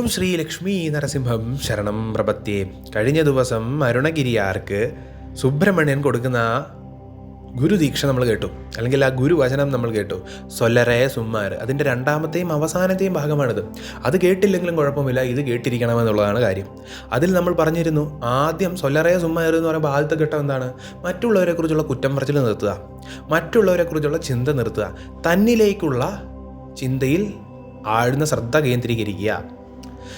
ഓം ശ്രീ ലക്ഷ്മി നരസിംഹം ശരണം പ്രപത്തി കഴിഞ്ഞ ദിവസം അരുണഗിരിയാർക്ക് സുബ്രഹ്മണ്യൻ കൊടുക്കുന്ന ഗുരുദീക്ഷ നമ്മൾ കേട്ടു. അല്ലെങ്കിൽ ആ ഗുരുവചനം നമ്മൾ കേട്ടു. സൊല്ലറേ സുമ്മാർ അതിന്റെ രണ്ടാമത്തെയും അവസാനത്തെയും ഭാഗമാണിത്. അത് കേട്ടില്ലെങ്കിലും കുഴപ്പമില്ല. ഇത് കേട്ടിരിക്കണമെന്നുള്ളതാണ് കാര്യം. അതിൽ നമ്മൾ പറഞ്ഞിരുന്നു ആദ്യം സൊല്ലറേ സുമ്മാർ എന്ന് പറയുമ്പോൾ ആദ്യത്തെ ഘട്ടം എന്താണ്? മറ്റുള്ളവരെക്കുറിച്ചുള്ള കുറ്റം പറച്ചിൽ നിർത്തുക. മറ്റുള്ളവരെക്കുറിച്ചുള്ള ചിന്ത നിർത്തുക. തന്നിലേക്കുള്ള ചിന്തയിൽ ആഴ്ന്ന ശ്രദ്ധ കേന്ദ്രീകരിക്കുക.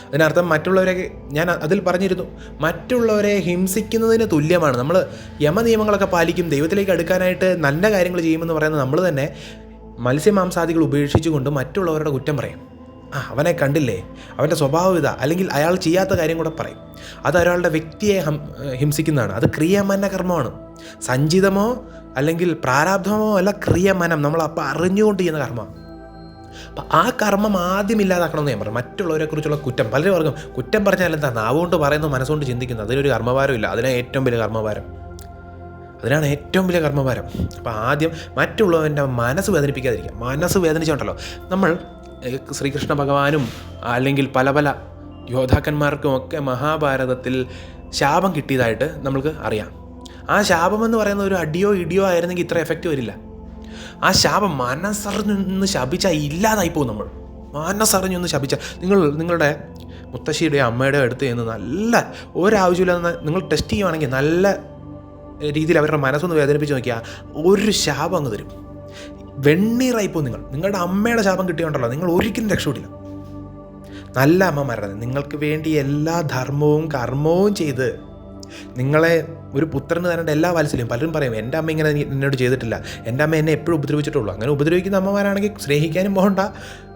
അതിനർത്ഥം മറ്റുള്ളവരെ ഞാൻ അതിൽ പറഞ്ഞിരുന്നു. മറ്റുള്ളവരെ ഹിംസിക്കുന്നതിന് തുല്യമാണ്. നമ്മൾ യമനിയമങ്ങളൊക്കെ പാലിക്കും ദൈവത്തിലേക്ക് അടുക്കാനായിട്ട് നല്ല കാര്യങ്ങൾ ചെയ്യുമെന്ന് പറയുന്നത് നമ്മൾ തന്നെ മത്സ്യമാംസാദികൾ ഉപേക്ഷിച്ചുകൊണ്ട് മറ്റുള്ളവരുടെ കുറ്റം പറയും. ആ അവനെ കണ്ടില്ലേ? അവന്റെ സ്വഭാവം ഇതാ. അല്ലെങ്കിൽ അയാൾ ചെയ്യാത്ത കാര്യം കൂടെ പറയും. അത് ഒരാളുടെ വ്യക്തിയെ ഹിംസിക്കുന്നതാണ്. അത് ക്രിയമന കർമ്മമാണ്. സഞ്ചിതമോ അല്ലെങ്കിൽ പ്രാരാബ്ധമോ അല്ല ക്രിയമനം. നമ്മൾ അപ്പോൾ അറിഞ്ഞുകൊണ്ട് ചെയ്യുന്ന കർമ്മമാണ്. അപ്പം ആ കർമ്മം ആദ്യം ഇല്ലാതാക്കണമെന്ന് ഞാൻ പറഞ്ഞു. മറ്റുള്ളവരെ കുറിച്ചുള്ള കുറ്റം. പലരും പറയും കുറ്റം പറഞ്ഞാൽ എന്താ? നാവുകൊണ്ട് പറയുന്നു മനസ്സുകൊണ്ട് ചിന്തിക്കുന്നു. അതിലൊരു കർമ്മഭാരം ഇല്ല. അതിനാണ് ഏറ്റവും വലിയ കർമ്മഭാരം. അതിനാണ് ഏറ്റവും വലിയ കർമ്മഭാരം. അപ്പോൾ ആദ്യം മറ്റുള്ളവന്റെ മനസ്സ് വേദനിപ്പിക്കാതിരിക്കുക. മനസ്സ് വേദനിച്ചുണ്ടല്ലോ നമ്മൾ ശ്രീകൃഷ്ണ ഭഗവാനും അല്ലെങ്കിൽ പല പല യോദ്ധാക്കന്മാർക്കും ഒക്കെ മഹാഭാരതത്തിൽ ശാപം കിട്ടിയതായിട്ട് നമുക്ക് അറിയാം. ആ ശാപമെന്ന് പറയുന്ന ഒരു അടിയോ ഇടിയോ ആയിരുന്നെങ്കിൽ ഇത്ര എഫക്റ്റ് വരില്ല. ആ ശാപം മനസ്സറിഞ്ഞൊന്ന് ശപിച്ചാൽ ഇല്ലാതായി പോകും നമ്മൾ. മനസ്സറിഞ്ഞൊന്ന് ശപിച്ചാൽ നിങ്ങൾ നിങ്ങളുടെ മുത്തശ്ശിയുടെ അമ്മയുടെ അടുത്ത് നിന്ന് നല്ല ഒരാവശ്യമില്ലാതെ നിങ്ങൾ ടെസ്റ്റ് ചെയ്യുവാണെങ്കിൽ നല്ല രീതിയിൽ അവരുടെ മനസ്സൊന്ന് വേദനിപ്പിച്ച് നോക്കിയാൽ ഒരു ശാപം അങ്ങ് തരും. വെണ്ണീറായിപ്പോൾ നിങ്ങൾ. നിങ്ങളുടെ അമ്മയുടെ ശാപം കിട്ടിയോണ്ടല്ലോ നിങ്ങൾ ഒരിക്കലും രക്ഷപ്പെടില്ല. നല്ല അമ്മ മരണം. നിങ്ങൾക്ക് വേണ്ടി എല്ലാ ധർമ്മവും കർമ്മവും ചെയ്ത് നിങ്ങളെ ഒരു പുത്രന് തരേണ്ട എല്ലാ വാത്സല്യം പലരും പറയും എന്റെ അമ്മ ഇങ്ങനെ എന്നോട് ചെയ്തിട്ടില്ല. എന്റെ അമ്മ എന്നെ എപ്പോഴും ഉപദ്രവിച്ചിട്ടുള്ളൂ. അങ്ങനെ ഉപദ്രവിക്കുന്ന അമ്മമാരാണെങ്കിൽ സ്നേഹിക്കാനും പോകണ്ട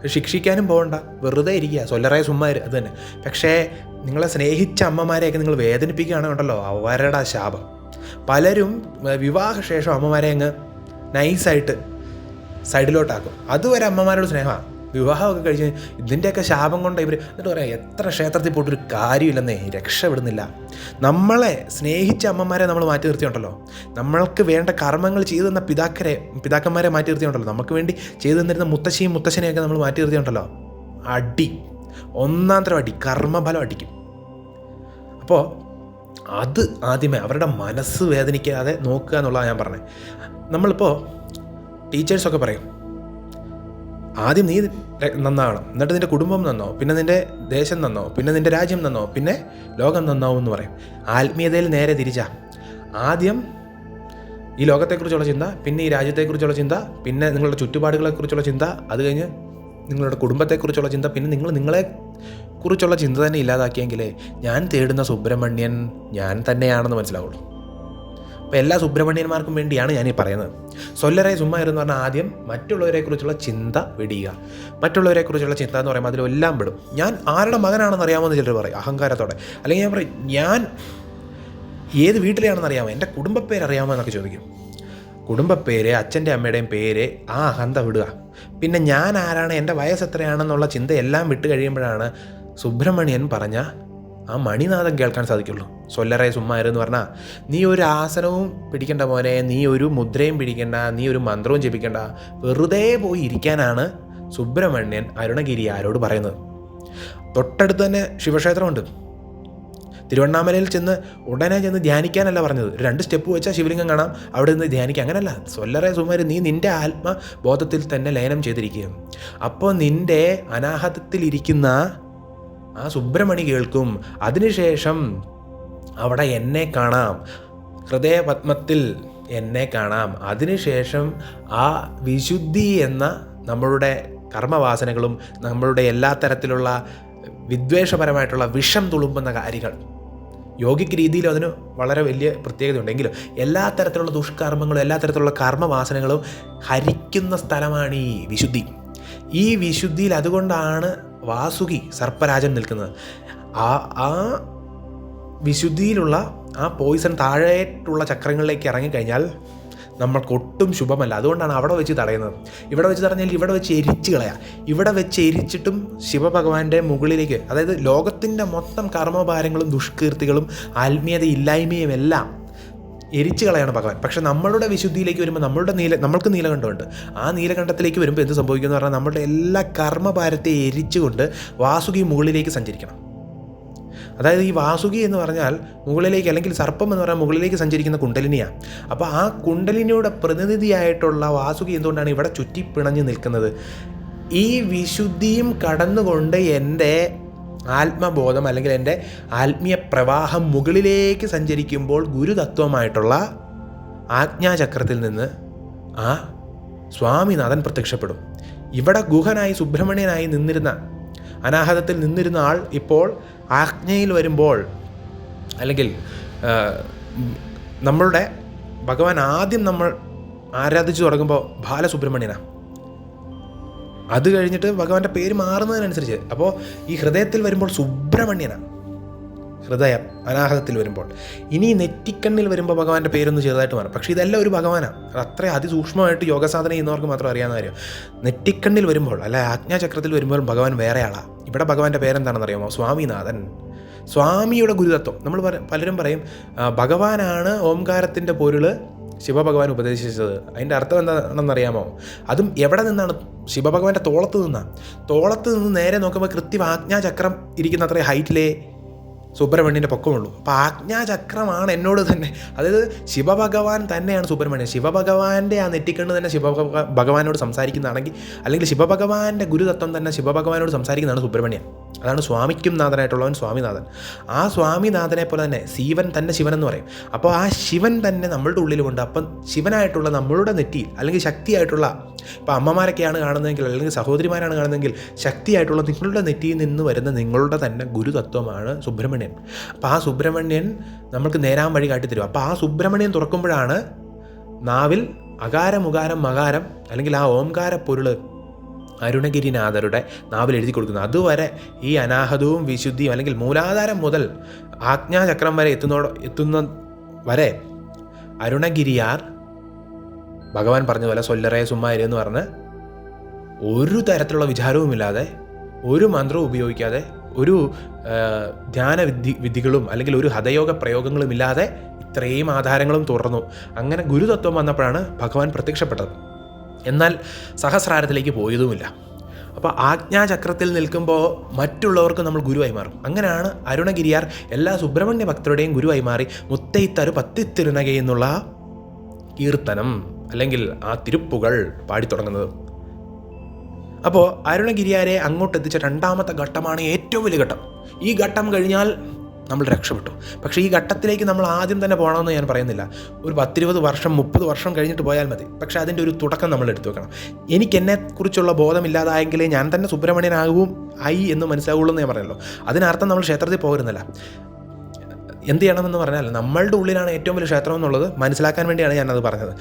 ശിക്ഷിക്കാനും പോകണ്ട വെറുതെ ഇരിക്കുക. സൊല്ലറായ സുമ്മാർ അത് തന്നെ. പക്ഷേ നിങ്ങളെ സ്നേഹിച്ച അമ്മമാരെയൊക്കെ നിങ്ങൾ വേദനിപ്പിക്കുകയാണ് ഉണ്ടല്ലോ അവരുടെ ശാപം. പലരും വിവാഹശേഷം അമ്മമാരെ അങ്ങ് നൈസായിട്ട് സൈഡിലോട്ടാക്കും. അതുവരെ അമ്മമാരോട് സ്നേഹമാണ് വിവാഹമൊക്കെ കഴിച്ച് ഇതിന്റെയൊക്കെ ശാപം കൊണ്ട് ഇവർ എന്നിട്ട് പറയാം എത്ര ക്ഷേത്രത്തിൽ പോയിട്ടൊരു കാര്യമില്ലെന്നേ രക്ഷപ്പെടുന്നില്ല. നമ്മളെ സ്നേഹിച്ച അമ്മമാരെ നമ്മൾ മാറ്റി നിർത്തിയുണ്ടല്ലോ നമ്മൾക്ക് വേണ്ട കർമ്മങ്ങൾ ചെയ്തു തന്ന പിതാക്കരെ പിതാക്കന്മാരെ മാറ്റി നിർത്തിയുണ്ടല്ലോ നമുക്ക് വേണ്ടി ചെയ്തു തന്നിരുന്ന മുത്തശ്ശിയും മുത്തശ്ശനെയൊക്കെ നമ്മൾ മാറ്റി നിർത്തിയുണ്ടല്ലോ അടി. ഒന്നാം തരം അടി. കർമ്മഫലം അടിക്കും. അപ്പോൾ അത് ആദ്യമേ അവരുടെ മനസ്സ് വേദനിക്കാതെ നോക്കുക എന്നുള്ളതാണ് ഞാൻ പറഞ്ഞത് നമ്മളിപ്പോൾ ടീച്ചേഴ്സൊക്കെ പറയും ആദ്യം നീ നന്നാവണം. എന്നിട്ട് നിന്റെ കുടുംബം നന്നോ പിന്നെ നിന്റെ ദേശം നന്നോ പിന്നെ നിന്റെ രാജ്യം നന്നോ പിന്നെ ലോകം നന്നാവും എന്ന് പറയും. ആത്മീയതയിൽ നേരെ തിരിച്ചാ. ആദ്യം ഈ ലോകത്തെക്കുറിച്ചുള്ള ചിന്ത പിന്നെ ഈ രാജ്യത്തെക്കുറിച്ചുള്ള ചിന്ത പിന്നെ നിങ്ങളുടെ ചുറ്റുപാടുകളെക്കുറിച്ചുള്ള ചിന്ത അത് കഴിഞ്ഞ് നിങ്ങളുടെ കുടുംബത്തെക്കുറിച്ചുള്ള ചിന്ത പിന്നെ നിങ്ങൾ നിങ്ങളെ കുറിച്ചുള്ള ചിന്ത തന്നെ ഇല്ലാതാക്കിയെങ്കിലേ ഞാൻ തേടുന്ന സുബ്രഹ്മണ്യൻ ഞാൻ തന്നെയാണെന്ന് മനസ്സിലാവുള്ളൂ. അപ്പോൾ എല്ലാ സുബ്രഹ്മണ്യന്മാർക്കും വേണ്ടിയാണ് ഞാൻ ഈ പറയുന്നത്. സൊല്ലറെ ചുമ്മാ എന്ന് പറഞ്ഞാൽ ആദ്യം മറ്റുള്ളവരെക്കുറിച്ചുള്ള ചിന്ത വെടിയുക. മറ്റുള്ളവരെക്കുറിച്ചുള്ള ചിന്ത എന്ന് പറയുമ്പോൾ അതിലെല്ലാം പെടും. ഞാൻ ആരുടെ മകനാണെന്ന് അറിയാമോ എന്ന് ചിലർ പറയും അഹങ്കാരത്തോടെ. അല്ലെങ്കിൽ ഞാൻ പറയും ഞാൻ ഏത് വീട്ടിലെയാണെന്ന് അറിയാമോ? എന്റെ കുടുംബപ്പേര് അറിയാമോ? എന്നൊക്കെ ചോദിക്കും. കുടുംബപ്പേര് അച്ഛന്റെ അമ്മയുടെയും പേര് ആ അഹന്ത വിടുക. പിന്നെ ഞാൻ ആരാണ്? എന്റെ വയസ്സ് എത്രയാണെന്നുള്ള ചിന്ത എല്ലാം വിട്ട് കഴിയുമ്പോഴാണ് സുബ്രഹ്മണ്യൻ പറഞ്ഞ ആ മണിനാഥം കേൾക്കാൻ സാധിക്കുള്ളൂ. സൊല്ലറേ സുമ്മാരെന്ന് പറഞ്ഞാൽ നീ ഒരു ആസനവും പിടിക്കേണ്ട മോനെ നീ ഒരു മുദ്രയും പിടിക്കേണ്ട നീ ഒരു മന്ത്രവും ജപിക്കേണ്ട. വെറുതെ പോയി ഇരിക്കാനാണ് സുബ്രഹ്മണ്യൻ അരുണഗിരി ആരോട് പറയുന്നത്. തൊട്ടടുത്ത് തന്നെ ശിവക്ഷേത്രമുണ്ട്. തിരുവണ്ണാമലയിൽ ചെന്ന് ഉടനെ ചെന്ന് ധ്യാനിക്കാനല്ല പറഞ്ഞത്. രണ്ട് സ്റ്റെപ്പ് വെച്ചാൽ ശിവലിംഗം കാണാം. അവിടെ നിന്ന് ധ്യാനിക്കുക അങ്ങനല്ല. സൊല്ലറേ സുമാര് നീ നിന്റെ ആത്മബോധത്തിൽ തന്നെ ലയനം ചെയ്തിരിക്കുക അപ്പോൾ നിന്റെ അനാഹതത്തിലിരിക്കുന്ന ആ സുബ്രഹ്മണി കേൾക്കും. അതിനുശേഷം അവിടെ എന്നെ കാണാം. ഹൃദയപത്മത്തിൽ എന്നെ കാണാം. അതിനുശേഷം ആ വിശുദ്ധി എന്ന നമ്മളുടെ കർമ്മവാസനകളും നമ്മളുടെ എല്ലാ തരത്തിലുള്ള വിദ്വേഷപരമായിട്ടുള്ള വിഷം തുളുമ്പുന്ന കാര്യങ്ങൾ. യോഗിക് രീതിയിൽ അതിന് വളരെ വലിയ പ്രത്യേകത ഉണ്ടെങ്കിലും എല്ലാ തരത്തിലുള്ള ദുഷ്കർമ്മങ്ങളും എല്ലാ തരത്തിലുള്ള കർമ്മവാസനകളും ഹരിക്കുന്ന സ്ഥലമാണ് ഈ വിശുദ്ധി. ഈ വിശുദ്ധിയിൽ അതുകൊണ്ടാണ് വാസുകി സർപ്പരാജൻ നിൽക്കുന്നത്. ആ ആ വിശുദ്ധിയിലുള്ള ആ പോയിസൺ താഴേട്ടുള്ള ചക്രങ്ങളിലേക്ക് ഇറങ്ങിക്കഴിഞ്ഞാൽ നമ്മൾക്ക് ഒട്ടും ശുഭമല്ല. അതുകൊണ്ടാണ് അവിടെ വെച്ച് തടയുന്നത്. ഇവിടെ വെച്ച് തടഞ്ഞാൽ ഇവിടെ വെച്ച് എരിച്ച് കളയാം. ഇവിടെ വെച്ച് എരിച്ചിട്ടും ശിവഭഗവാന്റെ മുകളിലേക്ക് അതായത് ലോകത്തിന്റെ മൊത്തം കർമ്മഭാരങ്ങളും ദുഷ്കീർത്തികളും ആത്മീയത ഇല്ലായ്മയും എല്ലാം എരിച്ചു കളയാണ് ഭഗവാൻ പക്ഷെ നമ്മളുടെ വിശുദ്ധിയിലേക്ക് വരുമ്പോൾ നമ്മളുടെ നീല നമ്മൾക്ക് നീലകണ്ഠമുണ്ട്. ആ നീലകണ്ഠത്തിലേക്ക് വരുമ്പോൾ എന്ത് സംഭവിക്കുമെന്ന് പറഞ്ഞാൽ നമ്മളുടെ എല്ലാ കർമ്മഭാരത്തെ എരിച്ചുകൊണ്ട് വാസുകി മുകളിലേക്ക് സഞ്ചരിക്കണം. അതായത് ഈ വാസുകി എന്ന് പറഞ്ഞാൽ മുകളിലേക്ക് അല്ലെങ്കിൽ സർപ്പം എന്ന് പറഞ്ഞാൽ മുകളിലേക്ക് സഞ്ചരിക്കുന്ന കുണ്ടലിനിയാണ്. അപ്പോൾ ആ കുണ്ടലിനിയുടെ പ്രതിനിധിയായിട്ടുള്ള വാസുകി എന്തുകൊണ്ടാണ് ഇവിടെ ചുറ്റി പിണഞ്ഞ് നിൽക്കുന്നത്? ഈ വിശുദ്ധിയും കടന്നുകൊണ്ട് എന്റെ ആത്മബോധം അല്ലെങ്കിൽ എന്റെ ആത്മീയ പ്രവാഹം മുകളിലേക്ക് സഞ്ചരിക്കുമ്പോൾ ഗുരുതത്വമായിട്ടുള്ള ആജ്ഞാചക്രത്തിൽ നിന്ന് ആ സ്വാമിനാഥൻ പ്രത്യക്ഷപ്പെടും. ഇവിടെ ഗുഹനായി സുബ്രഹ്മണ്യനായി നിന്നിരുന്ന അനാഹതത്തിൽ നിന്നിരുന്ന ആൾ ഇപ്പോൾ ആജ്ഞയിൽ വരുമ്പോൾ അല്ലെങ്കിൽ നമ്മളുടെ ഭഗവാൻ ആദ്യം നമ്മൾ ആരാധിച്ചു തുടങ്ങുമ്പോൾ ബാലസുബ്രഹ്മണ്യനാണ് അത് കഴിഞ്ഞിട്ട് ഭഗവാന്റെ പേര് മാറുന്നതിനനുസരിച്ച്. അപ്പോൾ ഈ ഹൃദയത്തിൽ വരുമ്പോൾ സുബ്രഹ്മണ്യനാണ് ഹൃദയം അനാഹതത്തിൽ വരുമ്പോൾ. ഇനി നെറ്റിക്കണ്ണിൽ വരുമ്പോൾ ഭഗവാന്റെ പേരൊന്ന് ചെറുതായിട്ട് മാറും. പക്ഷേ ഇതെല്ലാം ഒരു ഭഗവാനാണ് അത് അത്ര അതിസൂക്ഷ്മമായിട്ട് യോഗസാധന ചെയ്യുന്നവർക്ക് മാത്രം അറിയാവുന്ന കാര്യം. നെറ്റിക്കണ്ണിൽ വരുമ്പോൾ അല്ല ആജ്ഞാചക്രത്തിൽ വരുമ്പോൾ ഭഗവാൻ വേറെയാളാണ് ഇവിടെ ഭഗവാന്റെ പേരെന്താണെന്ന് അറിയാമോ സ്വാമിനാഥൻ. സ്വാമിയുടെ ഗുരുതത്വം. നമ്മൾ പലരും പറയും ഭഗവാനാണ് ഓംകാരത്തിന്റെ പൊരുൾ ശിവഭഗവാൻ ഉപദേശിച്ചത്. അതിന്റെ അർത്ഥം എന്താണെന്നറിയാമോ? അതും എവിടെ നിന്നാണ്? ശിവഭഗവാന്റെ തോളത്ത് നിന്നാണ്. തോളത്ത് നിന്ന് നേരെ നോക്കുമ്പോൾ കൃത്യം ആജ്ഞാചക്രം ഇരിക്കുന്ന അത്രയും ഹൈറ്റിലേ സുബ്രഹ്മണ്യന്റെ പൊക്കമുള്ളൂ. അപ്പോൾ ആജ്ഞാചക്രമാണ് എന്നോട് തന്നെ. അതായത് ശിവഭഗവാൻ തന്നെയാണ് സുബ്രഹ്മണ്യൻ. ശിവഭഗവാന്റെ ആ നെറ്റിക്കണ്ണ് തന്നെ ശിവ ഭഗവാനോട് സംസാരിക്കുന്നതാണെങ്കിൽ അല്ലെങ്കിൽ ശിവഭഗവാന്റെ ഗുരുതത്വം തന്നെ ശിവഭഗവാനോട് സംസാരിക്കുന്നതാണ് സുബ്രഹ്മണ്യൻ. അതാണ് സ്വാമിക്കും നാഥനായിട്ടുള്ളവൻ സ്വാമിനാഥൻ. ആ സ്വാമിനാഥനെ പോലെ തന്നെ ശിവൻ തന്നെ ശിവൻ എന്ന് പറയും. അപ്പോൾ ആ ശിവൻ തന്നെ നമ്മളുടെ ഉള്ളിലുമുണ്ട്. അപ്പം ശിവനായിട്ടുള്ള നമ്മളുടെ നെറ്റിയിൽ അല്ലെങ്കിൽ ശക്തിയായിട്ടുള്ള ഇപ്പോൾ അമ്മമാരൊക്കെയാണ് കാണുന്നതെങ്കിൽ അല്ലെങ്കിൽ സഹോദരിമാരാണ് കാണുന്നതെങ്കിൽ ശക്തിയായിട്ടുള്ള നിങ്ങളുടെ നെറ്റിയിൽ നിന്ന് വരുന്ന നിങ്ങളുടെ തന്നെ ഗുരുതത്വമാണ് സുബ്രഹ്മണ്യൻ. അപ്പോൾ ആ സുബ്രഹ്മണ്യൻ നമ്മൾക്ക് നേരാൻ വഴി കാട്ടിത്തരും അപ്പോൾ ആ സുബ്രഹ്മണ്യൻ തുറക്കുമ്പോഴാണ് നാവിൽ അകാരമുകാരം മകാരം അല്ലെങ്കിൽ ആ ഓംകാര പൊരുൾ അരുണഗിരിനാഥരുടെ നാവിൽ എഴുതി കൊടുക്കുന്നത്. അതുവരെ ഈ അനാഹതവും വിശുദ്ധിയും അല്ലെങ്കിൽ മൂലാധാരം മുതൽ ആജ്ഞാചക്രം വരെ എത്തുന്നോട് എത്തുന്ന വരെ അരുണഗിരിയാർ ഭഗവാൻ പറഞ്ഞ പോലെ സൊല്ലറേ സുമ്മാരി എന്ന് പറഞ്ഞ് ഒരു തരത്തിലുള്ള വിചാരവുമില്ലാതെ ഒരു മന്ത്രവും ഉപയോഗിക്കാതെ ഒരു ധ്യാന വിധി വിധികളും അല്ലെങ്കിൽ ഒരു ഹതയോഗ പ്രയോഗങ്ങളും ഇല്ലാതെ ഇത്രയും ആധാരങ്ങളും തുറന്നു. അങ്ങനെ ഗുരുതത്വം വന്നപ്പോഴാണ് ഭഗവാൻ പ്രത്യക്ഷപ്പെട്ടത്. എന്നാൽ സഹസ്രാരത്തിലേക്ക് പോയതുമില്ല. അപ്പോൾ ആജ്ഞാചക്രത്തിൽ നിൽക്കുമ്പോൾ മറ്റുള്ളവർക്ക് നമ്മൾ ഗുരുവായി മാറും. അങ്ങനെയാണ് അരുണഗിരിയാർ എല്ലാ സുബ്രഹ്മണ്യ ഭക്തരുടെയും ഗുരുവായി മാറി മുത്തൈത്തരു പത്തിത്തിരുനകയെന്നുള്ള കീർത്തനം അല്ലെങ്കിൽ ആ തിരുപ്പുകൾ പാടിത്തുടങ്ങുന്നത്. അപ്പോൾ അരുണഗിരിയാരെ അങ്ങോട്ട് എത്തിച്ച രണ്ടാമത്തെ ഘട്ടമാണ് ഏറ്റവും വലിയ ഘട്ടം. ഈ ഘട്ടം കഴിഞ്ഞാൽ നമ്മൾ രക്ഷപ്പെട്ടു. പക്ഷേ ഈ ഘട്ടത്തിലേക്ക് നമ്മൾ ആദ്യം തന്നെ പോകണമെന്ന് ഞാൻ പറയുന്നില്ല. ഒരു പത്തിരുപത് വർഷം മുപ്പത് വർഷം കഴിഞ്ഞിട്ട് പോയാൽ മതി. പക്ഷേ അതിന്റെ ഒരു തുടക്കം നമ്മൾ എടുത്തു വെക്കണം. എനിക്ക് എന്നെക്കുറിച്ചുള്ള ബോധമില്ലാതായെങ്കിലേ ഞാൻ തന്നെ സുബ്രഹ്മണ്യനാകും ആയി എന്ന് മനസ്സിലാവുള്ളൂ എന്ന് ഞാൻ പറഞ്ഞല്ലോ അതിനർത്ഥം നമ്മൾ ക്ഷേത്രത്തിൽ പോകരുന്നില്ല എന്ത് ചെയ്യണമെന്ന് പറഞ്ഞാൽ നമ്മളുടെ ഉള്ളിലാണ് ഏറ്റവും വലിയ ക്ഷേത്രം എന്നുള്ളത് മനസ്സിലാക്കാൻ വേണ്ടിയാണ് ഞാനത് പറഞ്ഞത്.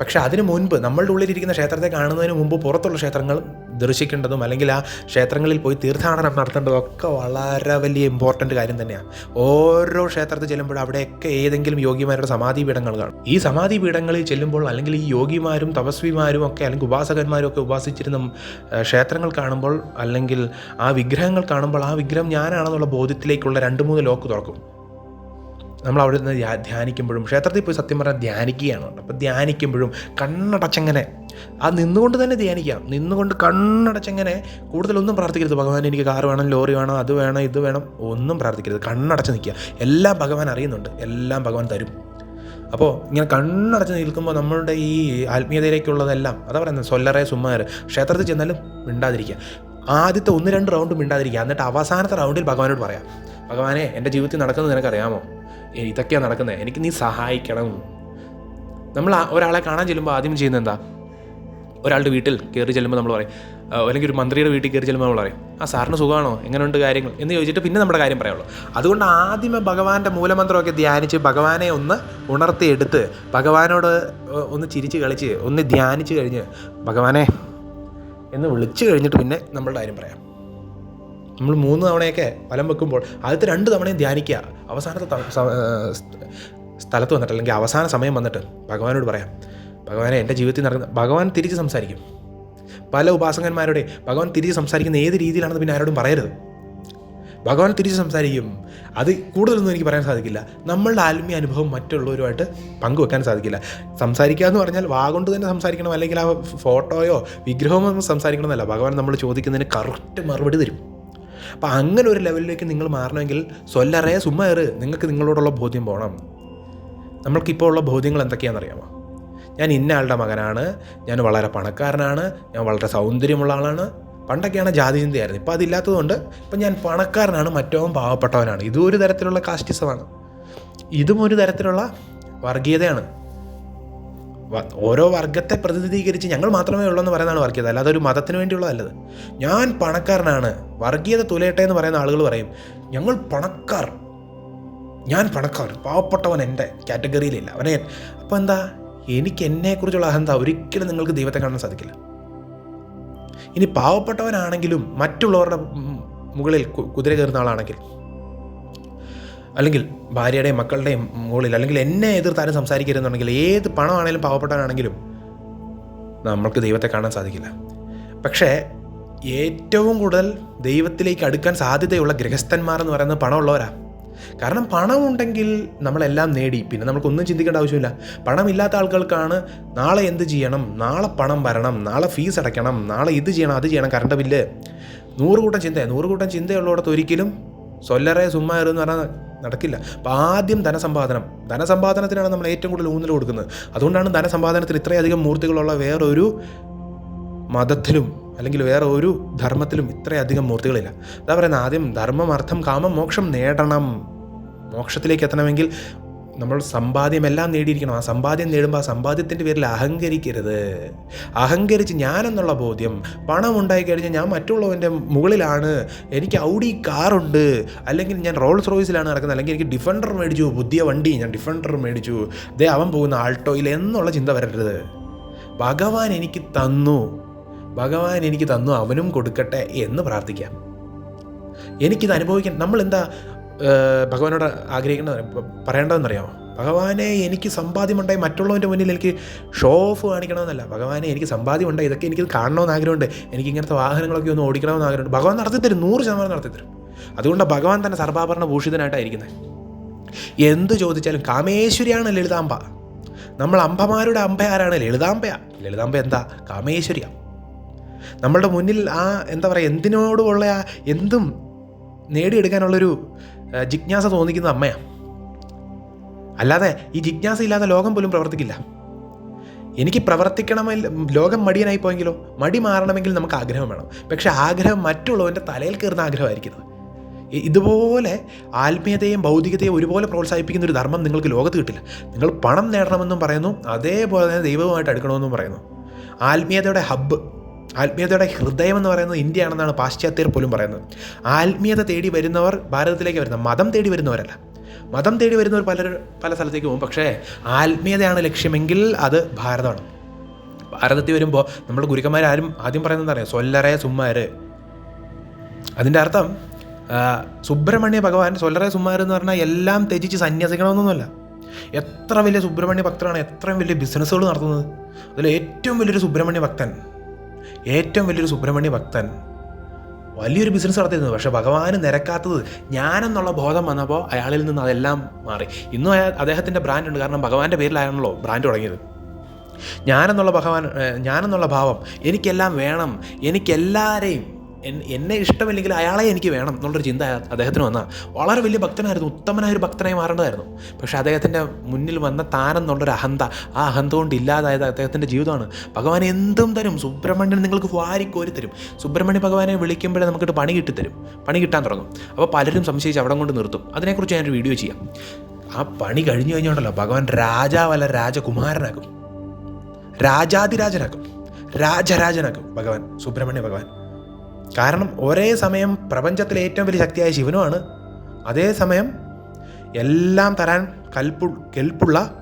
പക്ഷേ അതിനു മുൻപ് നമ്മളുടെ ഉള്ളിലിരിക്കുന്ന ക്ഷേത്രത്തെ കാണുന്നതിന് മുമ്പ് പുറത്തുള്ള ക്ഷേത്രങ്ങൾ ദർശിക്കേണ്ടതും അല്ലെങ്കിൽ ആ ക്ഷേത്രങ്ങളിൽ പോയി തീർത്ഥാടനം നടത്തേണ്ടതും ഒക്കെ വളരെ വലിയ ഇമ്പോർട്ടന്റ് കാര്യം തന്നെയാണ് ഓരോ ക്ഷേത്രത്തിൽ ചെല്ലുമ്പോൾ അവിടെയൊക്കെ ഏതെങ്കിലും യോഗിമാരുടെ സമാധി പീഠങ്ങൾ കാണും. ഈ സമാധി പീഠങ്ങളിൽ ചെല്ലുമ്പോൾ അല്ലെങ്കിൽ ഈ യോഗിമാരും തപസ്വിമാരും ഒക്കെ അല്ലെങ്കിൽ ഉപാസകന്മാരും ഒക്കെ ഉപാസിച്ചിരുന്ന ക്ഷേത്രങ്ങൾ കാണുമ്പോൾ അല്ലെങ്കിൽ ആ വിഗ്രഹങ്ങൾ കാണുമ്പോൾ ആ വിഗ്രഹം ഞാനാണെന്നുള്ള ബോധ്യത്തിലേക്കുള്ള രണ്ട് മൂന്ന് ലോക്ക് തുറക്കും. നമ്മൾ അവിടെ നിന്ന് ധ്യാ- ധ്യാനിക്കുമ്പോഴും ക്ഷേത്രത്തിൽ പോയി സത്യം പറഞ്ഞാൽ ധ്യാനിക്കുകയാണ് അപ്പോൾ ധ്യാനിക്കുമ്പോഴും കണ്ണടച്ചങ്ങനെ ആ നിന്നുകൊണ്ട് തന്നെ ധ്യാനിക്കാം. നിന്നുകൊണ്ട് കണ്ണടച്ചങ്ങനെ കൂടുതലൊന്നും പ്രാർത്ഥിക്കരുത്. ഭഗവാൻ എനിക്ക് കാർ വേണം ലോറി വേണം അത് വേണം ഇത് വേണം ഒന്നും പ്രാർത്ഥിക്കരുത്. കണ്ണടച്ച് നിൽക്കുക. എല്ലാം ഭഗവാൻ അറിയുന്നുണ്ട്. എല്ലാം ഭഗവാൻ തരും. അപ്പോൾ ഇങ്ങനെ കണ്ണടച്ച് നിൽക്കുമ്പോൾ നമ്മളുടെ ഈ ആത്മീയതയിലേക്കുള്ളതെല്ലാം അതാ പറയുന്നത് സൊല്ലറേ സുമ്മാർ ക്ഷേത്രത്തിൽ ചെന്നാലും മിണ്ടാതിരിക്കുക. ആദ്യത്തെ ഒന്ന് രണ്ട് റൗണ്ട് മിണ്ടാതിരിക്കുക. എന്നിട്ട് അവസാനത്തെ റൗണ്ടിൽ ഭഗവാനോട് പറയാം. ഭഗവാനെ എന്റെ ജീവിതത്തിൽ നടക്കുന്നത് നിനക്കറിയാമോ? ഇതൊക്കെയാണ് നടക്കുന്നത് എനിക്ക് നീ സഹായിക്കണം. നമ്മൾ ഒരാളെ കാണാൻ ചെല്ലുമ്പോൾ ആദ്യം ചെയ്യുന്നത് എന്താ? ഒരാളുടെ വീട്ടിൽ കയറി ചെല്ലുമ്പോൾ നമ്മൾ പറയും അല്ലെങ്കിൽ ഒരു മന്ത്രിയുടെ വീട്ടിൽ കയറി ചെല്ലുമ്പോൾ നമ്മൾ പറയും ആ സാറിന് സുഖമാണോ? എങ്ങനെയുണ്ട് കാര്യങ്ങൾ? എന്ന് ചോദിച്ചിട്ട് പിന്നെ നമ്മുടെ കാര്യം പറയുള്ളൂ അതുകൊണ്ട് ആദ്യമേ ഭഗവാന്റെ മൂലമന്ത്രമൊക്കെ ധ്യാനിച്ച് ഭഗവാനെ ഒന്ന് ഉണർത്തിയെടുത്ത് ഭഗവാനോട് ഒന്ന് ചിരിച്ച് കളിച്ച് ഒന്ന് ധ്യാനിച്ച് കഴിഞ്ഞ് ഭഗവാനെ എന്ന് വിളിച്ചു കഴിഞ്ഞിട്ട് പിന്നെ നമ്മളുടെ കാര്യം പറയാം. നമ്മൾ മൂന്ന് തവണയൊക്കെ വലം വെക്കുമ്പോൾ ആദ്യത്തെ രണ്ട് തവണയും ധ്യാനിക്കുക. അവസാനത്തെ സ്ഥലത്ത് വന്നിട്ട് അല്ലെങ്കിൽ അവസാന സമയം വന്നിട്ട് ഭഗവാനോട് പറയാം. ഭഗവാനെ എന്റെ ജീവിതത്തിൽ നടക്കുന്ന ഭഗവാൻ തിരിച്ച് സംസാരിക്കും. പല ഉപാസകന്മാരുടെ ഭഗവാൻ തിരിച്ച് സംസാരിക്കുന്ന ഏത് രീതിയിലാണെന്ന് പിന്നെ ആരോടും പറയരുത്. ഭഗവാൻ തിരിച്ച് സംസാരിക്കും. അത് കൂടുതലൊന്നും എനിക്ക് പറയാൻ സാധിക്കില്ല. നമ്മളുടെ ആത്മീയ അനുഭവം മറ്റുള്ളവരുമായിട്ട് പങ്കുവെക്കാൻ സാധിക്കില്ല. സംസാരിക്കുക എന്ന് പറഞ്ഞാൽ വാ കൊണ്ട് തന്നെ സംസാരിക്കണം. അല്ലെങ്കിൽ ആ ഫോട്ടോയോ വിഗ്രഹമോ സംസാരിക്കണമെന്നല്ല. ഭഗവാൻ നമ്മൾ ചോദിക്കുന്നതിന് കറക്റ്റ് മറുപടി തരും. അപ്പം അങ്ങനെ ഒരു ലെവലിലേക്ക് നിങ്ങൾ മാറണമെങ്കിൽ സ്വല്ലറേ സുമ്മേറ് നിങ്ങൾക്ക് നിങ്ങളോടുള്ള ബോധ്യം പോകണം നമ്മൾക്കിപ്പോൾ ഉള്ള ബോധ്യങ്ങൾ എന്തൊക്കെയാണെന്നറിയാമോ? ഞാൻ ഇന്ന ആളുടെ മകനാണ്. ഞാൻ വളരെ പണക്കാരനാണ്. ഞാൻ വളരെ സൗന്ദര്യമുള്ള ആളാണ്. പണ്ടൊക്കെയാണ് ജാതി ചിന്തയായിരുന്നു ഇപ്പോൾ അതില്ലാത്തതുകൊണ്ട് ഇപ്പം ഞാൻ പണക്കാരനാണ് മറ്റവൻ പാവപ്പെട്ടവനാണ്. ഇതും ഒരു തരത്തിലുള്ള കാസ്റ്റിസമാണ്. ഇതും ഒരു തരത്തിലുള്ള വർഗീയതയാണ്. ഓരോ വർഗത്തെ പ്രതിനിധീകരിച്ച് ഞങ്ങൾ മാത്രമേ ഉള്ളൂ എന്ന് പറയുന്നതാണ് വർഗീയത. അല്ലാതെ ഒരു മതത്തിന് വേണ്ടിയുള്ളതല്ലത്. ഞാൻ പണക്കാരനാണ്. വർഗീയത തുലയട്ടെ എന്ന് പറയുന്ന ആളുകൾ പറയും ഞങ്ങൾ പണക്കാർ. ഞാൻ പണക്കാർ പാവപ്പെട്ടവൻ എന്റെ കാറ്റഗറിയിലില്ല. അവനെ അപ്പോൾ എന്താ? എനിക്ക് എന്നെക്കുറിച്ചുള്ള അഹന്ത ഒരിക്കലും നിങ്ങൾക്ക് ദൈവത്തെ കാണാൻ സാധിക്കില്ല. ഇനി പാവപ്പെട്ടവനാണെങ്കിലും മറ്റുള്ളവരുടെ മുകളിൽ കുതിര കയറുന്ന ആളാണെങ്കിൽ അല്ലെങ്കിൽ ഭാര്യയുടെയും മക്കളുടെയും മുകളിൽ അല്ലെങ്കിൽ എന്നെ എതിർത്താരും സംസാരിക്കരുതെന്നുണ്ടെങ്കിൽ ഏത് പണമാണെങ്കിലും പാവപ്പെട്ടവനാണെങ്കിലും നമ്മൾക്ക് ദൈവത്തെ കാണാൻ സാധിക്കില്ല. പക്ഷേ ഏറ്റവും കൂടുതൽ ദൈവത്തിലേക്ക് അടുക്കാൻ സാധ്യതയുള്ള ഗൃഹസ്ഥന്മാർ എന്ന് പറയുന്നത് പണമുള്ളവരാ. കാരണം പണമുണ്ടെങ്കിൽ നമ്മളെല്ലാം നേടി. പിന്നെ നമുക്കൊന്നും ചിന്തിക്കേണ്ട ആവശ്യമില്ല. പണമില്ലാത്ത ആൾക്കാർക്കാണ് നാളെ എന്ത് ചെയ്യണം? നാളെ പണം വരണം. നാളെ ഫീസ് അടയ്ക്കണം. നാളെ ഇത് ചെയ്യണം അത് ചെയ്യണം കറണ്ട് ബില്ല്. നൂറ് കൂട്ടം ചിന്ത. നൂറ് കൂട്ടം ചിന്തയുള്ളിടത്ത് ഒരിക്കലും സൊല്ലറെ സുമ്മാറ് എന്ന് പറഞ്ഞാൽ നടക്കില്ല. അപ്പോൾ ആദ്യം ധനസമ്പാദനം. ധനസമ്പാദനത്തിനാണ് നമ്മൾ ഏറ്റവും കൂടുതൽ ഊന്നൽ കൊടുക്കുന്നത്. അതുകൊണ്ടാണ് ധനസമ്പാദനത്തിൽ ഇത്രയധികം മൂർത്തികളുള്ള വേറൊരു മതത്തിലും അല്ലെങ്കിൽ വേറെ ഒരു ധർമ്മത്തിലും ഇത്രയധികം മൂർത്തികളില്ല. അതാ പറയുന്നത് ആദ്യം ധർമ്മം അർത്ഥം കാമം മോക്ഷം നേടണം. മോക്ഷത്തിലേക്ക് എത്തണമെങ്കിൽ നമ്മൾ സമ്പാദ്യമെല്ലാം നേടിയിരിക്കണം. ആ സമ്പാദ്യം നേടുമ്പോൾ ആ സമ്പാദ്യത്തിന്റെ പേരിൽ അഹങ്കരിക്കരുത്. അഹങ്കരിച്ച് ഞാനെന്നുള്ള ബോധ്യം പണം ഉണ്ടായി കഴിഞ്ഞാൽ ഞാൻ മറ്റുള്ളവന്റെ മുകളിലാണ്. എനിക്ക് ഔഡി കാറുണ്ട് അല്ലെങ്കിൽ ഞാൻ റോൾസ് റോയ്സിലാണ് നടക്കുന്നത്. അല്ലെങ്കിൽ എനിക്ക് ഡിഫൻഡർ മേടിച്ചു. പുതിയ വണ്ടി ഞാൻ ഡിഫൻഡർ മേടിച്ചു. ദേ അവൻ പോകുന്ന ആൾട്ടോയിൽ എന്നുള്ള ചിന്ത വരരുത്. ഭഗവാൻ എനിക്ക് തന്നു. ഭഗവാൻ എനിക്ക് തന്നു. അവനും കൊടുക്കട്ടെ എന്ന് പ്രാർത്ഥിക്കാം. എനിക്കിത് അനുഭവിക്കാൻ നമ്മൾ എന്താ ഭഗവാനോട് ആഗ്രഹിക്കേണ്ടത് പറയേണ്ടതെന്നറിയാമോ? ഭഗവാനെ എനിക്ക് സമ്പാദ്യമുണ്ടായി മറ്റുള്ളവന്റെ മുന്നിൽ എനിക്ക് ഷോ ഓഫ് കാണിക്കണമെന്നല്ല. ഭഗവാനെ എനിക്ക് സമ്പാദ്യമുണ്ടായി ഇതൊക്കെ എനിക്ക് കാണണമെന്ന് ആഗ്രഹമുണ്ട്. എനിക്ക് ഇങ്ങനത്തെ വാഹനങ്ങളൊക്കെ ഒന്ന് ഓടിക്കണമെന്ന് ആഗ്രഹമുണ്ട്. ഭഗവാൻ നടത്തിത്തരും നൂറ് ശതമാനം നടത്തിത്തരും അതുകൊണ്ട് ഭഗവാൻ തന്നെ സർവാഭരണ ഭൂഷിതനായിട്ടായിരിക്കുന്നത് എന്ത് ചോദിച്ചാലും കാമേശ്വരിയാണ് ലളിതാംബ. നമ്മൾ അമ്പമാരുടെ അമ്പ ആരാണ് ലളിതാംബയാ ലളിതാംബ എന്താ? കാമേശ്വരിയാ. നമ്മളുടെ മുന്നിൽ ആ എന്താ പറയുക എന്തിനോടുമുള്ള ആ എന്തും നേടിയെടുക്കാനുള്ളൊരു ജിജ്ഞാസ തോന്നിക്കുന്ന അമ്മയാണ് അല്ലാതെ ഈ ജിജ്ഞാസ ഇല്ലാതെ ലോകം പോലും പ്രവർത്തിക്കില്ല. എനിക്ക് പ്രവർത്തിക്കണമെങ്കിൽ ലോകം മടിയനായി പോയെങ്കിലോ മടി മാറണമെങ്കിൽ നമുക്ക് ആഗ്രഹം വേണം. പക്ഷേ ആഗ്രഹം മറ്റുള്ളവന്റെ തലയിൽ കയറുന്ന ആഗ്രഹമായിരിക്കുന്നത്. ഇതുപോലെ ആത്മീയതയും ഭൗതികതയും ഒരുപോലെ പ്രോത്സാഹിപ്പിക്കുന്ന ഒരു ധർമ്മം നിങ്ങൾക്ക് ലോകത്ത് കിട്ടില്ല. നിങ്ങൾ പണം നേടണമെന്നും പറയുന്നു അതേപോലെ തന്നെ ദൈവവുമായിട്ട് അടുക്കണമെന്നും പറയുന്നു. ആത്മീയതയുടെ ഹബ്ബ് ആത്മീയതയുടെ ഹൃദയം എന്ന് പറയുന്നത് ഇന്ത്യയാണെന്നാണ് പാശ്ചാത്യർ പോലും പറയുന്നത്. ആത്മീയത തേടി വരുന്നവർ ഭാരതത്തിലേക്ക് വരുന്ന മതം തേടി വരുന്നവരല്ല. മതം തേടി വരുന്നവർ പല പല സ്ഥലത്തേക്ക് പോകും. പക്ഷേ ആത്മീയതയാണ് ലക്ഷ്യമെങ്കിൽ അത് ഭാരതമാണ്. ഭാരതത്തിൽ വരുമ്പോൾ നമ്മുടെ ഗുരുക്കന്മാരാരും ആദ്യം പറയുന്നത് അറിയാം സൊല്ലറേ സുമ്മാര് അതിന്റെ അർത്ഥം സുബ്രഹ്മണ്യ ഭഗവാൻ സൊല്ലറേ സുമ്മാർ എന്ന് പറഞ്ഞാൽ എല്ലാം ത്യജിച്ച് സന്യസിക്കണമെന്നൊന്നുമല്ല. എത്ര വലിയ സുബ്രഹ്മണ്യ ഭക്തരാണ് എത്രയും വലിയ ബിസിനസ്സുകൾ നടത്തുന്നത്. അതിൽ ഏറ്റവും വലിയൊരു സുബ്രഹ്മണ്യ ഭക്തൻ ഏറ്റവും വലിയൊരു സുബ്രഹ്മണ്യ ഭക്തൻ. വലിയൊരു ബിസിനസ് നടത്തിയിരുന്നു. പക്ഷേ ഭഗവാന് നിരക്കാത്തത് ഞാനെന്നുള്ള ബോധം വന്നപ്പോൾ അയാളിൽ നിന്ന് അതെല്ലാം മാറി. ഇന്നും അയാൾ അദ്ദേഹത്തിന്റെ ബ്രാൻഡ് ഉണ്ട്. കാരണം ഭഗവാന്റെ പേരിലായിരുന്നല്ലോ ബ്രാൻഡ് തുടങ്ങിയത്. ഞാനെന്നുള്ള ഭഗവാൻ ഞാനെന്നുള്ള ഭാവം എനിക്കെല്ലാം വേണം. എനിക്കെല്ലാവരെയും എന്നെ ഇഷ്ടമില്ലെങ്കിൽ അയാളെ എനിക്ക് വേണം എന്നുള്ളൊരു ചിന്ത അദ്ദേഹത്തിന് വന്നാൽ വളരെ വലിയ ഭക്തനായിരുന്നു ഉത്തമനായ ഒരു ഭക്തനായി മാറേണ്ടതായിരുന്നു. പക്ഷേ അദ്ദേഹത്തിന്റെ മുന്നിൽ വന്ന താനെന്നുള്ളൊരു അഹന്ത ആ അഹന്ത കൊണ്ട് ഇല്ലാതായത് അദ്ദേഹത്തിന്റെ ജീവിതമാണ്. ഭഗവാൻ എന്തും തരും സുബ്രഹ്മണ്യൻ നിങ്ങൾക്ക് വാരിക്കോരി തരും. സുബ്രഹ്മണ്യ ഭഗവാനെ വിളിക്കുമ്പോഴേ നമുക്കിട്ട് പണി കിട്ടിത്തരും പണി കിട്ടാൻ തുടങ്ങും. അപ്പോൾ പലരും സംശയിച്ച് അവിടെ കൊണ്ട് നിർത്തും. അതിനെക്കുറിച്ച് ഞാനൊരു വീഡിയോ ചെയ്യാം. ആ പണി കഴിഞ്ഞു കഴിഞ്ഞുണ്ടല്ലോ ഭഗവാൻ രാജാവല്ല രാജകുമാരനാകും. രാജാതിരാജനാക്കും രാജരാജനാക്കും ഭഗവാൻ സുബ്രഹ്മണ്യ ഭഗവാൻ. കാരണം ഒരേ സമയം പ്രപഞ്ചത്തിലെ ഏറ്റവും വലിയ ശക്തിയായ ശിവനുമാണ്. അതേസമയം എല്ലാം തരാൻ കൽപ്പു കെൽപ്പുള്ള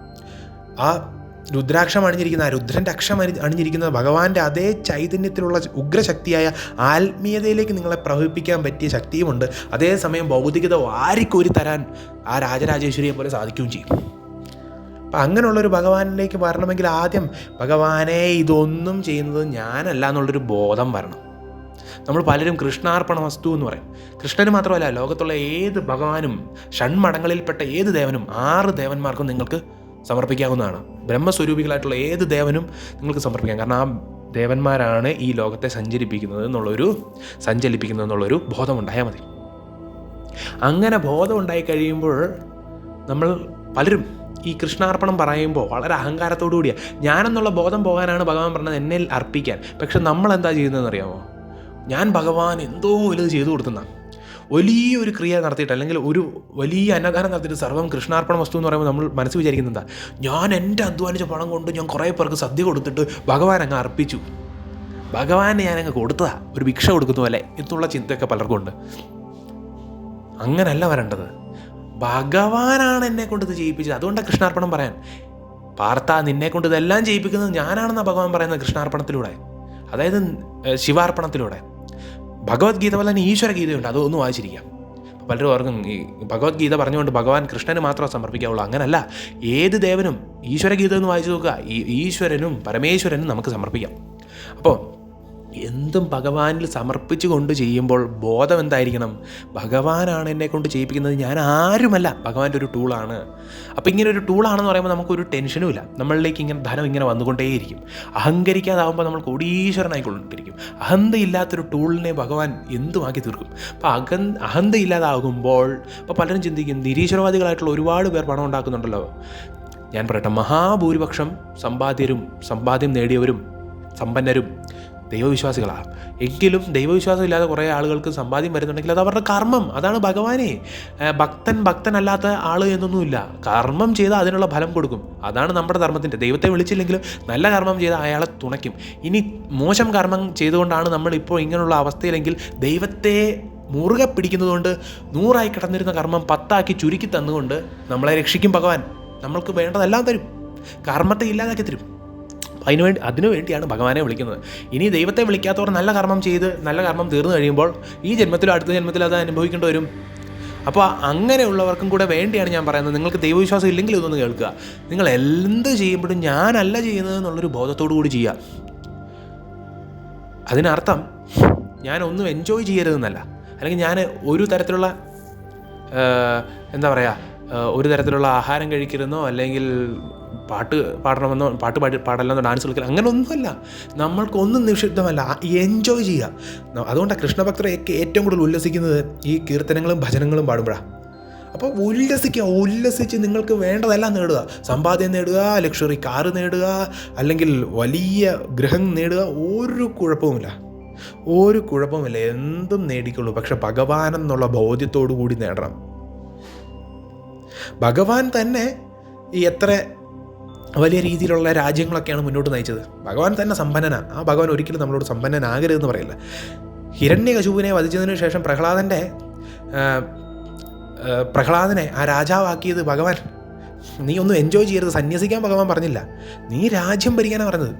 ആ രുദ്രാക്ഷം അണിഞ്ഞിരിക്കുന്ന ആ രുദ്രന്റെ അക്ഷം അണി അണിഞ്ഞിരിക്കുന്ന ഭഗവാന്റെ അതേ ചൈതന്യത്തിലുള്ള ഉഗ്രശക്തിയായ ആത്മീയതയിലേക്ക് നിങ്ങളെ പ്രവഹിപ്പിക്കാൻ പറ്റിയ ശക്തിയുമുണ്ട്. അതേസമയം ഭൗതികത വാരിക്കോരി തരാൻ ആ രാജരാജേശ്വരിയെ പോലെ സാധിക്കുകയും ചെയ്യും. അപ്പം അങ്ങനെയുള്ളൊരു ഭഗവാനിലേക്ക് വരണമെങ്കിൽ ആദ്യം ഭഗവാനെ ഇതൊന്നും ചെയ്യുന്നത് ഞാനല്ല എന്നുള്ളൊരു ബോധം വരണം. നമ്മൾ പലരും കൃഷ്ണാർപ്പണ വസ്തു എന്ന് പറയും. കൃഷ്ണന് മാത്രമല്ല ലോകത്തുള്ള ഏത് ഭഗവാനും ഷൺമടങ്ങളിൽപ്പെട്ട ഏത് ദേവനും ആറ് ദേവന്മാർക്കും നിങ്ങൾക്ക് സമർപ്പിക്കാവുന്നതാണ്. ബ്രഹ്മസ്വരൂപികളായിട്ടുള്ള ഏത് ദേവനും നിങ്ങൾക്ക് സമർപ്പിക്കാം. കാരണം ആ ദേവന്മാരാണ് ഈ ലോകത്തെ സഞ്ചരിപ്പിക്കുന്നത് എന്നുള്ളൊരു സഞ്ചലിപ്പിക്കുന്നത് എന്നുള്ളൊരു ബോധമുണ്ടായാൽ മതി. അങ്ങനെ ബോധം ഉണ്ടായി കഴിയുമ്പോൾ നമ്മൾ പലരും ഈ കൃഷ്ണാർപ്പണം പറയുമ്പോൾ വളരെ അഹങ്കാരത്തോടു കൂടിയാണ് ഞാനെന്നുള്ള ബോധം പോകാനാണ് ഭഗവാൻ പറഞ്ഞത് എന്നിൽ അർപ്പിക്കാൻ. പക്ഷെ നമ്മൾ എന്താ ചെയ്യുന്നതെന്ന് അറിയാമോ ഞാൻ ഭഗവാൻ എന്തോ വലുത് ചെയ്തു കൊടുത്തുന്ന വലിയൊരു ക്രിയ നടത്തിയിട്ട് അല്ലെങ്കിൽ ഒരു വലിയ അന്നദാനം നടത്തിയിട്ട് സർവം കൃഷ്ണാർപ്പണ വസ്തു എന്ന് പറയുമ്പോൾ നമ്മൾ മനസ്സ് വിചാരിക്കുന്നത് ഞാൻ എന്റെ അധ്വാനിച്ച പണം കൊണ്ട് ഞാൻ കുറേ പേർക്ക് സദ്യ കൊടുത്തിട്ട് ഭഗവാൻ അങ്ങ് അർപ്പിച്ചു. ഭഗവാനെ ഞാൻ അങ്ങ് കൊടുത്തതാ. ഒരു ഭിക്ഷ കൊടുക്കുന്ന പോലെ എന്നുള്ള ചിന്തയൊക്കെ പലർക്കും ഉണ്ട്. അങ്ങനല്ല വരേണ്ടത്. ഭഗവാനാണ് എന്നെ കൊണ്ട് ഇത് ചെയ്യിപ്പിച്ചത്. അതുകൊണ്ടാണ് കൃഷ്ണാർപ്പണം പറയാൻ. പാർത്ത നിന്നെ കൊണ്ട് ഇതെല്ലാം ചെയ്യിപ്പിക്കുന്നത് ഞാനാണെന്നാണ് ഭഗവാൻ പറയുന്നത് കൃഷ്ണാർപ്പണത്തിലൂടെ. അതായത് ശിവാർപ്പണത്തിലൂടെ. ഭഗവത്ഗീത പോലെ തന്നെ ഈശ്വര ഗീതയുണ്ട് അതൊന്ന് വായിച്ചിരിക്കാം. പലരും ഓർക്കും ഈ ഭഗവത്ഗീത പറഞ്ഞുകൊണ്ട് ഭഗവാൻ കൃഷ്ണന് മാത്രം സമർപ്പിക്കാവുള്ളൂ. അങ്ങനല്ല ഏത് ദേവനും ഈശ്വരഗീത എന്ന് വായിച്ചു നോക്കുക ഈ ഈശ്വരനും പരമേശ്വരനും നമുക്ക് സമർപ്പിക്കാം. അപ്പോൾ എന്തും ഭഗവാനിൽ സമർപ്പിച്ചു കൊണ്ട് ചെയ്യുമ്പോൾ ബോധം എന്തായിരിക്കണം? ഭഗവാനാണ് എന്നെ കൊണ്ട് ചെയ്യിപ്പിക്കുന്നത്. ഞാൻ ആരുമല്ല. ഭഗവാന്റെ ഒരു ടൂളാണ് അപ്പോൾ ഇങ്ങനെ ഒരു ടൂളാണെന്ന് പറയുമ്പോൾ നമുക്കൊരു ടെൻഷനും ഇല്ല. നമ്മളിലേക്ക് ഇങ്ങനെ ധനം ഇങ്ങനെ വന്നുകൊണ്ടേയിരിക്കും. അഹങ്കരിക്കാതാവുമ്പോൾ നമ്മൾ കോടീശ്വരനായിക്കൊണ്ടിരിക്കും അഹന്തയില്ലാത്തൊരു ടൂളിനെ ഭഗവാൻ എന്തുമാക്കി തീർക്കും? അപ്പോൾ അഹൻ അഹന്തയില്ലാതാകുമ്പോൾ ഇപ്പോൾ പലരും ചിന്തിക്കും നിരീശ്വരവാദികളായിട്ടുള്ള ഒരുപാട് പേർ പണം ഉണ്ടാക്കുന്നുണ്ടല്ലോ. ഞാൻ പറയട്ടെ മഹാഭൂരിപക്ഷം സമ്പാദ്യരും സമ്പാദ്യം നേടിയവരും സമ്പന്നരും ദൈവവിശ്വാസികളാണ് എങ്കിലും ദൈവവിശ്വാസം ഇല്ലാതെ കുറേ ആളുകൾക്ക് സമ്പാദ്യം വരുന്നുണ്ടെങ്കിൽ അത് അവരുടെ കർമ്മം. അതാണ് ഭഗവാനെ. ഭക്തൻ ഭക്തനല്ലാത്ത ആൾ എന്നൊന്നുമില്ല. കർമ്മം ചെയ്താൽ അതിനുള്ള ഫലം കൊടുക്കും. അതാണ് നമ്മുടെ ധർമ്മത്തിന്റെ ദൈവത്തെ വിളിച്ചില്ലെങ്കിലും നല്ല കർമ്മം ചെയ്താൽ അയാളെ തുണയ്ക്കും. ഇനി മോശം കർമ്മം ചെയ്തുകൊണ്ടാണ് നമ്മൾ ഇപ്പോൾ ഇങ്ങനെയുള്ള അവസ്ഥയിലെങ്കിൽ ദൈവത്തെ മുറുകെ പിടിക്കുന്നതുകൊണ്ട് നൂറായി കിടന്നിരുന്ന കർമ്മം പത്താക്കി ചുരുക്കി തന്നുകൊണ്ട് നമ്മളെ രക്ഷിക്കും ഭഗവാൻ. നമ്മൾക്ക് വേണ്ടതെല്ലാം തരും. കർമ്മത്തെ ഇല്ലാതാക്കി തരും. അതിനു വേണ്ടി അതിനു വേണ്ടിയാണ് ഭഗവാനെ വിളിക്കുന്നത്. ഇനി ദൈവത്തെ വിളിക്കാത്തവർ നല്ല കർമ്മം ചെയ്ത് നല്ല കർമ്മം തീർന്നു കഴിയുമ്പോൾ ഈ ജന്മത്തിലോ അടുത്ത ജന്മത്തിലോ അത് അനുഭവിക്കേണ്ടി വരും. അപ്പോൾ അങ്ങനെയുള്ളവർക്കും കൂടെ വേണ്ടിയാണ് ഞാൻ പറയുന്നത്. നിങ്ങൾക്ക് ദൈവവിശ്വാസം ഇല്ലെങ്കിൽ ഇതൊന്ന് കേൾക്കുക. നിങ്ങൾ എന്ത് ചെയ്യുമ്പോഴും ഞാനല്ല ചെയ്യുന്നത് എന്നുള്ളൊരു ബോധത്തോടു കൂടി ചെയ്യുക. അതിനർത്ഥം ഞാനൊന്നും എൻജോയ് ചെയ്യരുതെന്നല്ല. അല്ലെങ്കിൽ ഞാൻ ഒരു തരത്തിലുള്ള എന്താ പറയുക ഒരു തരത്തിലുള്ള ആഹാരം കഴിക്കരുതെന്നോ അല്ലെങ്കിൽ പാട്ട് പാടണമെന്നോ പാട്ട് പാടി പാടല്ലെന്നോ ഡാൻസ് കളിക്കണം അങ്ങനെ ഒന്നുമല്ല നമ്മൾക്കൊന്നും നിഷിദ്ധമല്ല. എൻജോയ് ചെയ്യുക. അതുകൊണ്ടാണ് കൃഷ്ണഭക്തരെയൊക്കെ ഏറ്റവും കൂടുതൽ ഉല്ലസിക്കുന്നത് ഈ കീർത്തനങ്ങളും ഭജനങ്ങളും പാടുമ്പോഴാണ് അപ്പോൾ ഉല്ലസിക്കുക ഉല്ലസിച്ച് നിങ്ങൾക്ക് വേണ്ടതെല്ലാം നേടുക. സമ്പാദ്യം നേടുക ലക്ഷറി കാറ് നേടുക അല്ലെങ്കിൽ വലിയ ഗൃഹം നേടുക ഒരു കുഴപ്പവുമില്ല. ഒരു കുഴപ്പവുമില്ല. എന്തും നേടിക്കുള്ളൂ. പക്ഷെ ഭഗവാൻ എന്നുള്ള ബോധ്യത്തോടു കൂടി നേടണം. ഭഗവാൻ തന്നെ ഈ എത്ര വലിയ രീതിയിലുള്ള രാജ്യങ്ങളൊക്കെയാണ് മുന്നോട്ട് നയിച്ചത്. ഭഗവാൻ തന്നെ സമ്പന്നനാണ് ആ ഭഗവാൻ ഒരിക്കലും നമ്മളോട് സമ്പന്നനാകരുതെന്ന് പറയില്ല. ഹിരണ്യകശുവിനെ വധിച്ചതിന് ശേഷം പ്രഹ്ലാദന്റെ പ്രഹ്ലാദനെ ആ രാജാവാക്കിയത് ഭഗവാൻ. നീ ഒന്നും എൻജോയ് ചെയ്യരുത്. സന്യസിക്കാൻ ഭഗവാൻ പറഞ്ഞില്ല. നീ രാജ്യം ഭരിക്കാനാണ് പറഞ്ഞത്.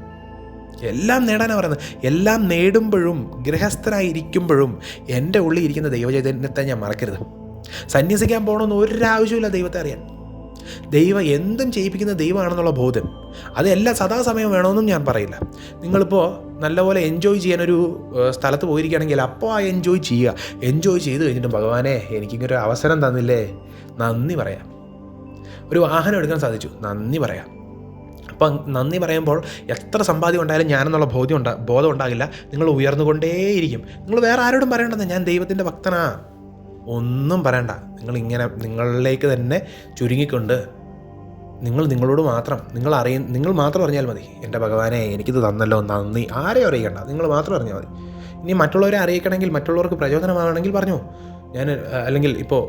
എല്ലാം നേടാനാണ് പറയുന്നത് എല്ലാം നേടുമ്പോഴും ഗൃഹസ്ഥനായിരിക്കുമ്പോഴും എന്റെ ഉള്ളിൽ ഇരിക്കുന്ന ദൈവചൈതന്യത്തെ ഞാൻ മറക്കരുത്. സന്യസിക്കാൻ പോകണമെന്ന് ഒരാവശ്യമില്ല ദൈവത്തെ അറിയാൻ. ദൈവം എന്തും ചെയ്യിപ്പിക്കുന്ന ദൈവമാണെന്നുള്ള ബോധ്യം അതെല്ലാം സദാസമയം വേണമെന്നും ഞാൻ പറയില്ല. നിങ്ങളിപ്പോൾ നല്ലപോലെ എൻജോയ് ചെയ്യാനൊരു സ്ഥലത്ത് പോയിരിക്കുകയാണെങ്കിൽ അപ്പോൾ ആ എൻജോയ് ചെയ്യുക. എൻജോയ് ചെയ്ത് കഴിഞ്ഞിട്ട് ഭഗവാനെ എനിക്കിങ്ങനൊരു അവസരം തന്നില്ലേ? നന്ദി പറയാം. ഒരു വാഹനം എടുക്കാൻ സാധിച്ചു. നന്ദി പറയാം. അപ്പം നന്ദി പറയുമ്പോൾ എത്ര സമ്പാദ്യം ഉണ്ടായാലും ഞാനെന്നുള്ള ബോധ്യം ഉണ്ടാ ബോധം ഉണ്ടാകില്ല. നിങ്ങൾ ഉയർന്നുകൊണ്ടേയിരിക്കും. നിങ്ങൾ വേറെ ആരോടും പറയേണ്ടത് ഞാൻ ദൈവത്തിന്റെ ഭക്തനാ. ഒന്നും പറയണ്ട. നിങ്ങൾ ഇങ്ങനെ നിങ്ങളിലേക്ക് തന്നെ ചുരുങ്ങിക്കൊണ്ട് നിങ്ങൾ നിങ്ങളോട് മാത്രം നിങ്ങൾ അറിയ നിങ്ങൾ മാത്രം അറിഞ്ഞാൽ മതി. എന്റെ ഭഗവാനെ എനിക്കിത് തന്നല്ലോ നന്ദി. ആരെയും അറിയിക്കണ്ട. നിങ്ങൾ മാത്രം അറിഞ്ഞാൽ മതി. ഇനി മറ്റുള്ളവരെ അറിയിക്കണമെങ്കിൽ മറ്റുള്ളവർക്ക് പ്രചോദനമാണെങ്കിൽ പറഞ്ഞു. ഞാൻ അല്ലെങ്കിൽ ഇപ്പോൾ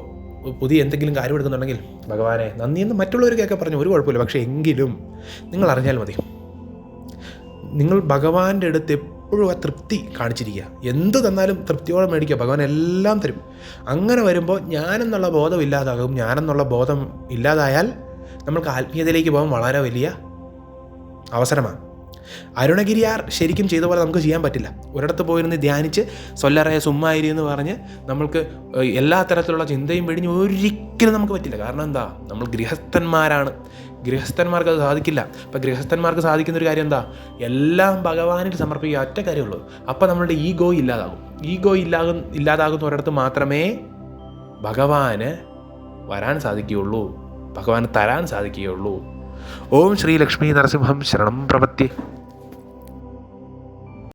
പുതിയ എന്തെങ്കിലും കാര്യം എടുക്കുന്നുണ്ടെങ്കിൽ ഭഗവാനെ നന്ദി എന്ന് മറ്റുള്ളവർക്കൊക്കെ പറഞ്ഞു ഒരു കുഴപ്പമില്ല. പക്ഷേ എങ്കിലും നിങ്ങൾ അറിഞ്ഞാൽ മതി. നിങ്ങൾ ഭഗവാന്റെ അടുത്ത് എപ്പോഴും ആ തൃപ്തി കാണിച്ചിരിക്കുക. എന്ത് തന്നാലും തൃപ്തിയോടെ മേടിക്കുക. ഭഗവാൻ എല്ലാം തരും. അങ്ങനെ വരുമ്പോൾ ഞാനെന്നുള്ള ബോധം ഇല്ലാതാകും. ഞാനെന്നുള്ള ബോധം ഇല്ലാതായാൽ നമ്മൾക്ക് ആത്മീയതയിലേക്ക് പോകാൻ വളരെ വലിയ അവസരമാണ്. അരുണഗിരിയാർ ശരിക്കും ചെയ്ത പോലെ നമുക്ക് ചെയ്യാൻ പറ്റില്ല. ഒരിടത്ത് പോയിരുന്ന് ധ്യാനിച്ച് സൊല്ലറയ സുമ്മായിരി എന്ന് പറഞ്ഞ് നമ്മൾക്ക് എല്ലാ തരത്തിലുള്ള ചിന്തയും വെടിഞ്ഞ് ഒരിക്കലും നമുക്ക് പറ്റില്ല. കാരണം എന്താ? നമ്മൾ ഗൃഹസ്ഥന്മാരാണ്. ഗൃഹസ്ഥന്മാർക്ക് അത് സാധിക്കില്ല. അപ്പം ഗൃഹസ്ഥന്മാർക്ക് സാധിക്കുന്ന ഒരു കാര്യം എന്താ? എല്ലാം ഭഗവാനിൽ സമർപ്പിക്കുക ഒറ്റ കാര്യമുള്ളൂ അപ്പം നമ്മളുടെ ഈഗോ ഇല്ലാതാകും. ഈഗോ ഇല്ലാകും ഇല്ലാതാകുന്ന ഒരിടത്ത് മാത്രമേ ഭഗവാന് വരാൻ സാധിക്കുകയുള്ളൂ. ഭഗവാന് തരാൻ സാധിക്കുകയുള്ളൂ. ഓം ശ്രീ ലക്ഷ്മി നരസിംഹം ശരണം പ്രപത്തി